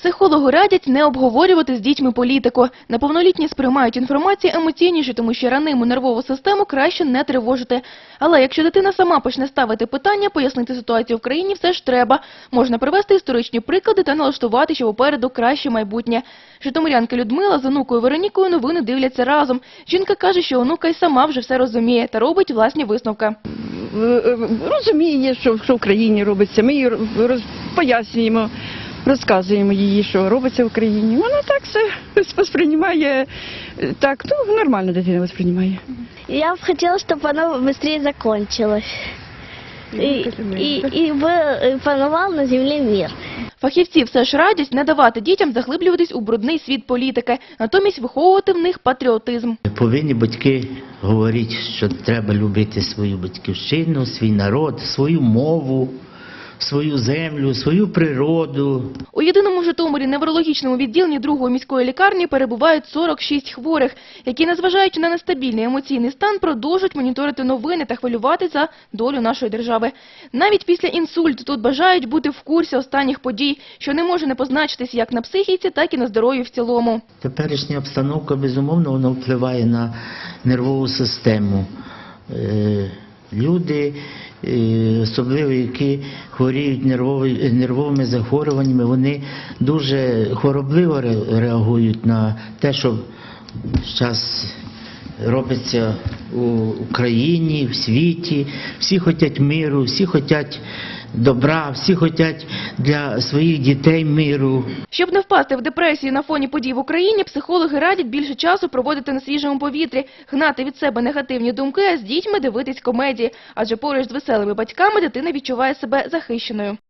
Психологи радять не обговорювати з дітьми політику. Неповнолітні сприймають інформацію емоційніше, тому що раниму нервову систему краще не тривожити. Але якщо дитина сама почне ставити питання, пояснити ситуацію в країні все ж треба. Можна привести історичні приклади та налаштувати, що попереду краще майбутнє. Житомирянка Людмила з онукою Веронікою новини дивляться разом. Жінка каже, що онука й сама вже все розуміє та робить власні висновки. е, розуміє, що, в країні робиться. Ми роз, пояснюємо, розказуємо їй, що робиться в країні. Вона так все сприймає, е, так, ну, нормально дитина сприймає. Я бы хотела, чтобы оно быстрее закончилось. И, и, и бы э, пановал на земле мир. Фахівці все ж радять не давати дітям заглиблюватись у брудний світ політики, натомість виховувати в них патріотизм. Повинні батьки говорити, що треба любити свою батьківщину, свій народ, свою мову, свою землю, свою природу. У єдиному Житомирі неврологічному відділенні другої міської лікарні перебувають 46 хворих, які, незважаючи на нестабільний емоційний стан, продовжують моніторити новини та хвилювати за долю нашої держави. Навіть після інсульту тут бажають бути в курсі останніх подій, що не може не позначитись як на психіці, так і на здоров'ї в цілому. Теперішня обстановка, безумовно, вона впливає на нервову систему. Е, Люди, особливо які хворіють нервовими захворюваннями, вони дуже хоробливо ре- реагують на те, що зараз робиться у Україні, в світі. Всі хочуть миру, всі хочуть добра, всі хочуть для своїх дітей миру. Щоб не впасти в депресію на фоні подій в Україні, психологи радять більше часу проводити на свіжому повітрі, гнати від себе негативні думки, а з дітьми дивитись комедії. Адже поруч з веселими батьками дитина відчуває себе захищеною.